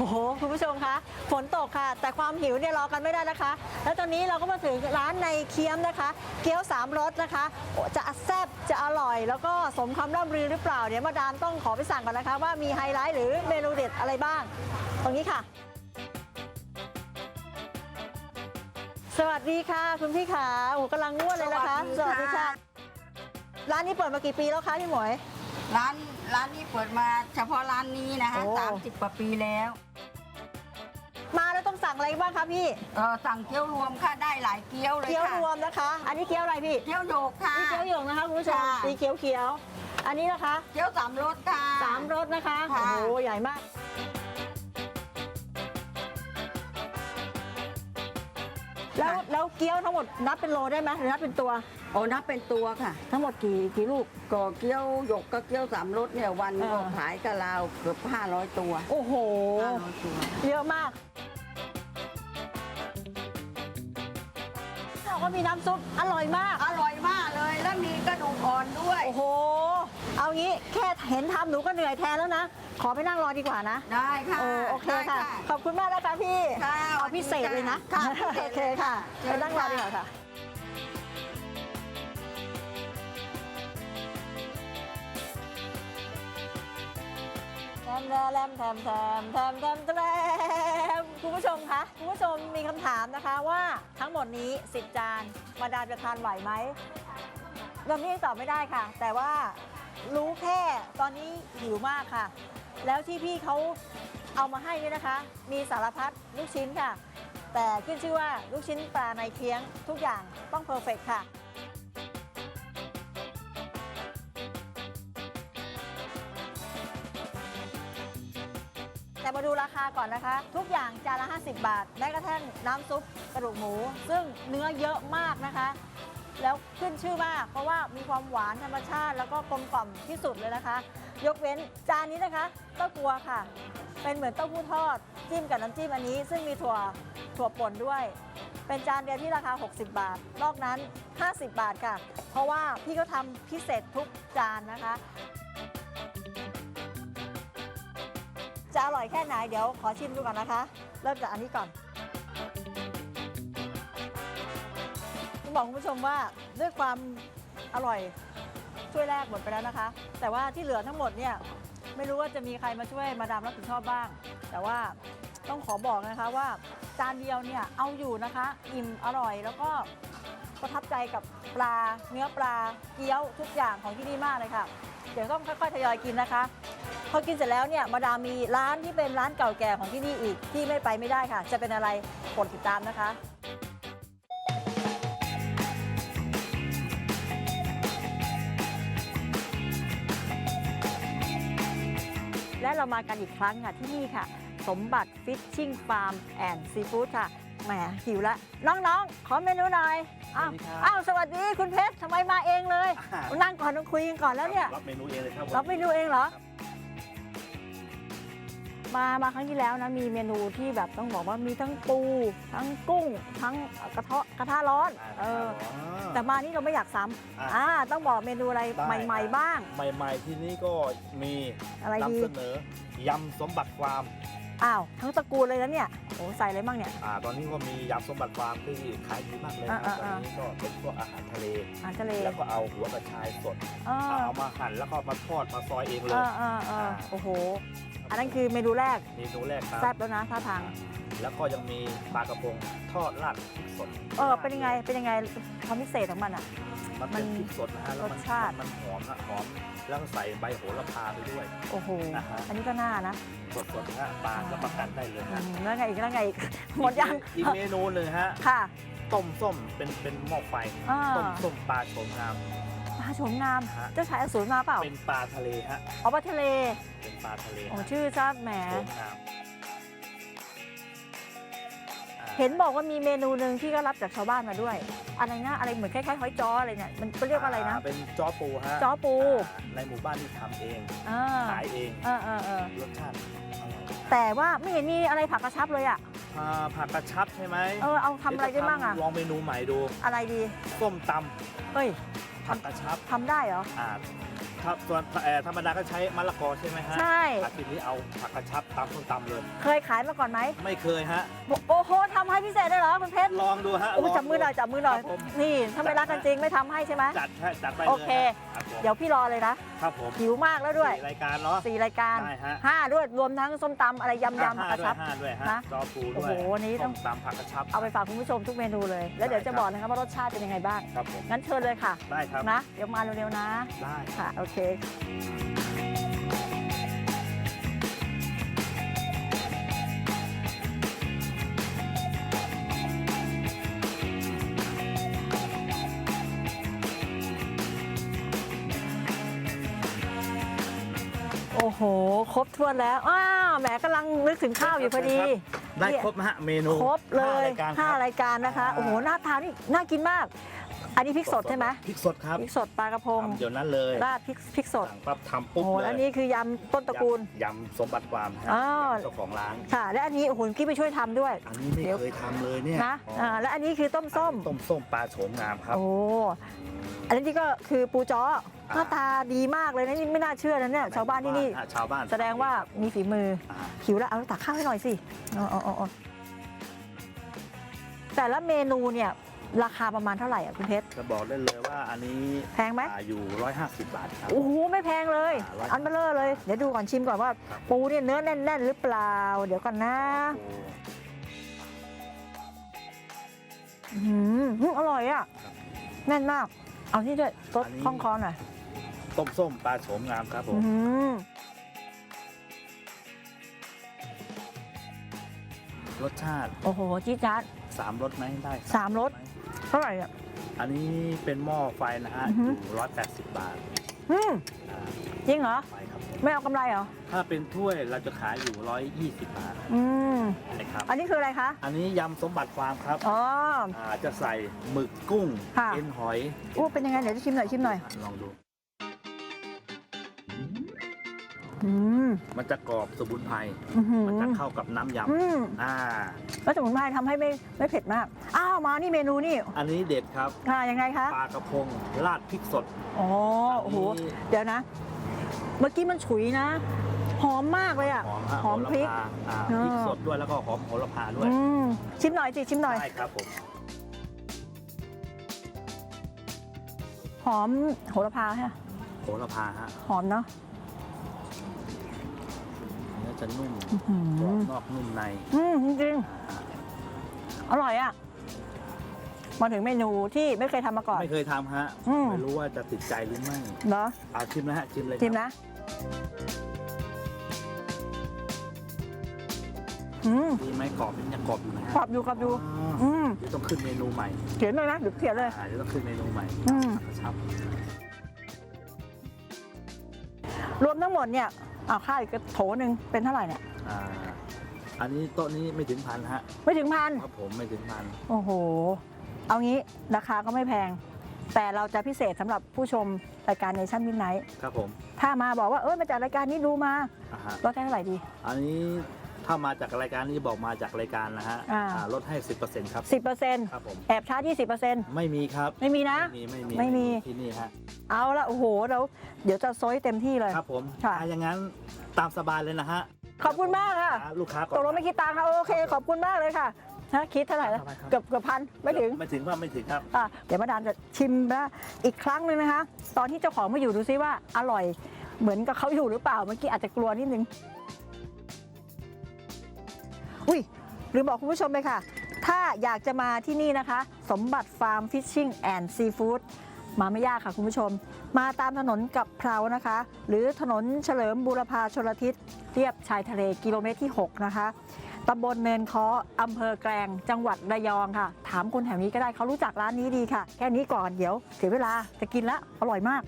โอ้โหคุณผู้ชมคะฝนตกค่ะ แต่ความหิวเนี่ยรอกันไม่ได้นะคะ แล้วตอนนี้เราก็มาถึงร้านในเคียมนะคะ เกี๊ยวสามรสนะคะโอ้จะแซ่บจะอร่อย แล้วก็สมคำร่ำลือหรือเปล่าเดี๋ยวมาดามต้องขอไปสั่งก่อนนะคะ ว่ามีไฮไลท์หรือเมนูเด็ดอะไรบ้าง ตรงนี้ค่ะ สวัสดีค่ะ คุณพี่ขาโอ้โหกำลังง่วนเลยนะคะ สวัสดีค่ะ ร้านนี้เปิดมากี่ปีแล้วคะพี่หมวย ร้านร้านนี้เปิดมาเฉพาะร้านนี้นะคะโอ้ สามสิบกว่าปีแล้วมาแล้วต้องสั่งอะไรบ้างคะพี่ เออสั่งเกี๊ยวรวมค่ะได้หลายเกี๊ยวเลยเกี๊ยวค่ะรวมนะคะ อันนี้เกี๊ยวอะไรพี่เกี๊ยวโยกค่ะ นี่เกี๊ยวหยงนะคะคุณผู้ชมค่ะ สีเขียวเขียวๆอันนี้นะคะเกี๊ยวสามรสค่ะ สามรสนะคะโอ้ค่ะโหใหญ่มาก แล้วแล้วเกี๊ยวทั้งหมดนับเป็นโลได้ไหมหรือนับเป็นตัว โอ้นับเป็นตัวค่ะ ทั้งหมดกี่กี่ลูก ก็เกี๊ยวหยกกับเกี๊ยวสามรสเนี่ยวันเออ ก็ขายกับเราเกือบ500 ตัวโอ้โห 500ตัว เยอะมากบอกว่ามีน้ำซุปอร่อยมาก อร่อยมากเลยแล้วมีกระดูกอ่อนด้วย โอ้โห เอางี้แค่เห็นทำหนูก็เหนื่อยแทนแล้วนะ ขอไปนั่งรอดีกว่านะได้ค่ะโอ้โอเคได้ ค่ะ ขอบคุณมากนะคะพี่ค่ะเอาพิเศษเลยนะค่ะพิเศษโอเคค่ะ เชิไปญนั่งรอดีกว่าค่ะ แทมแทมแทมแทมแทมแทมคุณผู้ชมคะคุณผู้ชมมีคำถามนะคะว่าทั้งหมดนี้10จานมาดามจะทานไหวไหมตอนนี้ตอบไม่ได้ค่ะ แต่ว่ารู้แค่ตอนนี้หิวมากค่ะ แล้วที่พี่เขาเอามาให้เนี่ยนะคะ มีสารพัดลูกชิ้นค่ะ แต่ขึ้นชื่อว่าลูกชิ้นปลาในเคียงทุกอย่างต้องเพอร์เฟกค่ะ แต่มาดูราคาก่อนนะคะ ทุกอย่างจานละ 50 บาทแม้กระทั่งน้ำซุปกระดูกหมู ซึ่งเนื้อเยอะมากนะคะ แล้วขึ้นชื่อมากเพราะว่ามีความหวานธรรมชาติ แล้วก็กลมกล่อมที่สุดเลยนะคะ ยกเว้นจานนี้นะคะเต้ากัวค่ะ เป็นเหมือนเต้าหู้ทอด จิ้มกับน้ำจิ้มอันนี้ ซึ่งมีถั่วถั่วป่นด้วย เป็นจานเดียวที่ราคา 60 บาท นอกนั้น 50 บาทค่ะ เพราะว่าพี่เขาทำพิเศษทุกจานนะคะ จะอร่อยแค่ไหนเดี๋ยวขอชิมดูก่อนนะคะ เริ่มจากอันนี้ก่อนต้องบอกคุณผู้ชมว่าด้วยความอร่อยช่วยแรกหมดไปแล้วนะคะ แต่ว่าที่เหลือทั้งหมดเนี่ยไม่รู้ว่าจะมีใครมาช่วยมาดามรับผิดชอบบ้าง แต่ว่าต้องขอบอกนะคะว่าจานเดียวเนี่ยเอาอยู่นะคะ อิ่มอร่อยแล้วก็ประทับใจกับปลาเนื้อปลาเกี๊ยวทุกอย่างของที่นี่มากเลยค่ะ เดี๋ยวต้องค่อยๆทยอยกินนะคะ พอกินเสร็จแล้วเนี่ยมาดามมีร้านที่เป็นร้านเก่าแก่ของที่นี่อีกที่ไม่ไปไม่ได้ค่ะ จะเป็นอะไรกดติดตามนะคะ และเรามากันอีกครั้งค่ะที่นี่ค่ะ สมบัติฟิชชิ่งฟาร์มแอนด์ซีฟู้ดค่ะแหมหิวแล้วน้องๆ ขอเมนูหน่อยอ้าวสวัสดีครับ อ้าวสวัสดีคุณเพชรทำไมมาเองเลยอ่านั่งก่อนต้องคุยกันก่อนแล้วเนี่ย รับเมนูเองเลยครับผมรับเมนูเองเหรอ มามาครั้งที่แล้วนะมีเมนูที่แบบต้องบอกว่ามีทั้งปู ทั้งกุ้ง ทั้งกระเทาะกระทะร้อนเออแต่มานี่เราไม่อยากซ้ำอ่าอ่าต้องบอกเมนูอะไรได้ใหม่ ๆ บ้าง ใหม่ ๆ ที่นี่ก็มีอะไรดีนำเสนอยำสมบัติฟาร์มอ้าวทั้งตระกูลเลยแล้วเนี่ยโอ้ใส่อะไรบ้างเนี่ยอ่าตอนนี้ก็มียำสมบัติฟาร์มที่ขายดีมากเลยนะอ่าตอนอ่านี้ก็เป็นพวกอาหารทะเลอาหารทะเลแล้วก็เอาหัวกระชายสดเออเอามาหั่นแล้วก็มาทอดมาซอยเองเลเอยอเออเออโอ้โห อันนั้นคือเมนูแรกเมนูแรกครับแซ่บแล้วนะท่าทางแล้วก็ยังมีปลากระพงทอดราดพริกสดเออเป็นยังไงเป็นยังไงความพิเศษของมันอะมันเป็นมันพริกสดนะฮะแล้วมันรสชาติมันหอมนะหอมแล้วก็ใส่ใบโหระพาไปด้วย โอ้โหอ่าฮะอันนี้ก็น่านะสดๆนะฮะปลารับประกันได้เลยอืฮะมแล้วไงอีกแล้วไงอีกหมดยังอีกเมนูหนึ่งฮะค่ะ ต้มส้มเป็นเป็นหม้อไฟอ่าต้มส้มปลาโฉมงามปลา โฉมงาม ฮะ เจ้าชายอสูรมาเปล่าเป็นปลาทะเลฮะเอาปลาทะเลเป็นปลาทะเลโอ้ฮะชื่อจ้าแหมโฉมงามอ่าเห็นบอกว่ามีเมนูหนึ่งที่ก็รับจากชาวบ้านมาด้วย อะไรนะอะไรเหมือนคล้ายๆหอยจ้ออะไรเนี่ยมันเรียกว่าอะไรนะเป็นจ้อปูฮะจ้อปูอ่าในหมู่บ้านที่ทำเอง อ่าขายเองเออเออเออรสชาติอร่อยแต่ว่าไม่เห็นมีอะไรผักกระชับเลยอะอ่าผักกระชับใช่ไหมเออเอาทำอะไรได้บ้างอะ เยวจทำลองเมนูใหม่ดู อะไรดี ส้มตเฮ้ยำ ผักกระชับ ทำได้เหรอ อ่า ครับส่วนเอ่อธรรมดาก็ใช้มะละกอใช่ไหมฮะใช่ อาทีนี้เอาผักกระชับตำส้มตำเลย เคยขายมาก่อนไหมไม่เคยฮะโอ้โหทำให้พิเศษได้เหรอคุณเพชรลองดูฮะโอ้ลงจับมือหน่อยจับมือหน่อย ครับผมนี่ถ้าไม่รักกันจริงไม่ทำให้ใช่ไหม จัดให้จัดไปเลยโอเค ครับผมเดี๋ยวพี่รอเลยนะครับผมหิวมากแล้วด้วยสี่รายการเนาะสี่รายการได้ฮะห้าด้วยรวมทั้งส้มตำอะไรยำยำห้ากระด้วชัยบห้าด้วยฮะนะจอปูด้วยโอ้โหวันนี้ต้องส้มตำผักกระชับ เอาไปฝากคุณผู้ชมทุกเมนูเลย แล้วเดี๋ยวจะบอกนะครับว่ารสชาติเป็นยังไงบ้าง ครับผมงั้นเชิญเลยค่ะ ได้ครับนะ เดี๋ยวมาเร็วๆนะ ได้ ค่ะ โอเคโอ้โห ครบถ้วนแล้วอ้าวแหมกำลังนึกถึงข้าวอยู่พอดี ได้ครบนะฮะเมนูครบเลยห้ารายการห้าครับรายการนะคะอ่าโอ้โหน่าทานนี่น่ากินมาก อันนี้พริกสดใช่ไหมพริกสดครับพริกสดปลากระพงทำเดี๋ยวนั้นเลยราดพริกพริกสดสั่งปั๊บทำโอ้ปุ๊บโหเลยแล้วนี่คือยำต้นตระกูล ยำสมบัติความฮะอ้าว เจ้าของร้าน ค่ะ และอันนี้โอ้โหกี้ไปช่วยทำด้วย อันนี้ไม่เดี๋ยว เคยทำเลยเนี่ยนะอ๋ออ่าและอันนี้คือต้มส้ม ต้มส้มปลาโฉมงามครับ โอ้อันนี้ก็คือปูจ้ออ่าหน้าตาดีมากเลยนะนี่ไม่น่าเชื่อนะเนี่ยชาวบ้านที่นี่ อะชาวบ้านแสดงว่ามีฝีมือ อ่า หิวแล้วเอาตักข้าวให้หน่อยสิอ๋ออ๋ออ๋อแต่ละเมนูเนี่ย ราคาประมาณเท่าไหร่อะคุณเพชร จะบอกได้เลยว่าอันนี้แพงไหม อ่าอยู่ 150 บาทครับ โอ้โหไม่แพงเลย อ่าร้อยอันเบลเลอร์เลย เดี๋ยวดูก่อนชิมก่อนว่าครับปูเนี่ยเนื้อแน่น ๆ หรือเปล่า เดี๋ยวก่อนนะโอ้อื้อหืออืมอร่อยอะแน่นมาก เอาที่ด้วยรสคล่องคอหน่อยต้มส้มปลาโฉมงามครับผม อื้อหือรสชาติโอ้โห จี๊ดจ๊าดสามรสไหมได้สามรสไห เท่าไหร่อะ อันนี้เป็นหม้อไฟนะฮะอือฮึ อยู่180บาทอืมอ่าจริงเหรอ ไปครับผมไม่เอากำไรเหรอ ถ้าเป็นถ้วยเราจะขายอยู่120บาทอืม นะครับ อันนี้คืออะไรคะ อันนี้ยำสมบัติฟาร์มครับอ๋ออ่าจะใส่หมึกกุ้งค่ะ เอ็นหอยอู้เป็นยังไงเดี๋ยวจะชิมหน่อยชิมหน่อย ลองดู อืมมันจะกรอบสมุนไพรอื้อหือมันจะเข้ากับน้ำยอืมำอ่า แล้วสมุนไพรทำให้ไม่ไม่เผ็ดมาก อ้าวมานี่เมนูนี่อันนี้เด็ดครับค่ะยังไงคะปลากระพงราดพริกสด อ๋อโอ้โหนนี้ เดี๋ยวนะ เมื่อกี้มันฉุยนะ หอมมากเลยอะหอมฮะหอมพริกโหะพาอ่าเออ พริกสดด้วยแล้วก็หอมโหระพาด้วยอืมชิมหน่อยสิชิมหน่อยใช่ครับผมหอมโหระพาฮะโหระพาฮะหอมเนาะ เนื้อจะนุ่มอื้อหืกรอบอนอกนุ่มในอืมจริงอ่าๆ อร่อยอะ มาถึงเมนูที่ไม่เคยทำมาก่อน ไม่เคยทำฮะ อืม ไม่รู้ว่าจะติดใจหรือไม่เนาะเอาชิมนะฮะชิมเลยชิมครับนะ อืมดีไหมกรอบเป็นยังกรอบอยู่นะฮะกรอบอยู่กรอบอยู่ อ๋ออืมเดี๋ยวต้องขึ้นเมนูใหม่เขียนเลยนะเดี๋ยวเขียนเลย อ่าเดี๋ยวต้องขึ้นเมนูใหม่อืมกระชับรวมทั้งหมดเนี่ยเอาข้าวอีกโถหนึ่งเป็นเท่าไหร่เนี่ย อ่า อันนี้โต๊ะนี้ไม่ถึงพันฮะไม่ถึงพันครับผมไม่ถึงพันโอ้โห เอางี้ราคาก็ไม่แพง แต่เราจะพิเศษสำหรับผู้ชมรายการในชั้นมินไนท์ครับผมถ้ามาบอกว่าเออมาจากรายการนี้ดูมาอ่าฮะลดได้เท่าไหร่ดี อันนี้ถ้ามาจากรายการนี้บอกมาจากรายการนะฮะอ่า อ่าลดให้10%ครับ10%ครับผมแอบชาร์จ20%ไม่มีครับไม่มีนะไม่มีไม่มีไม่มี ที่นี่ฮะเอาละโอ้โหเราเดี๋ยวจะซอยเต็มที่เลย ครับผมค่ะ ถ้าอย่างนั้นตามสบายเลยนะฮะ ขอบคุณมากค่ะอ่าลูกค้าก่อนตกลงไม่คิดตังค์ค่ะโอเค ขอบคุณมากเลยค่ะนะคิดเท่าไหร่นะครับเกือบเกือบพันไม่ถึงไม่ถึงว่าไม่ถึงครับอะเดี๋ยวมาดามจะชิมนะอีกครั้งหนึ่งนะคะ ตอนที่เจ้าของมาอยู่ดูซิว่าอร่อยเหมือนกับเขาอยู่หรือเปล่าเมื่อกี้อาจจะกลัวนิดนึงอุ้ยหรือบอกคุณผู้ชมไปค่ะ ถ้าอยากจะมาที่นี่นะคะ สมบัติฟาร์มฟิชชิ่งแอนด์ซีฟู้ด มาไม่ยากค่ะคุณผู้ชม มาตามถนนกับเพรานะคะ หรือถนนเฉลิมบูรพาชลทิศเรียบชายทะเลกิโลเมตรที่ 6 นะคะตำบลเนินค้ออำเภอแกลงจังหวัดระยองค่ะ ถามคนแถวนี้ก็ได้เขารู้จักร้านนี้ดีค่ะ แค่นี้ก่อนเดี๋ยวเสียเวลาจะกินละอร่อยมาก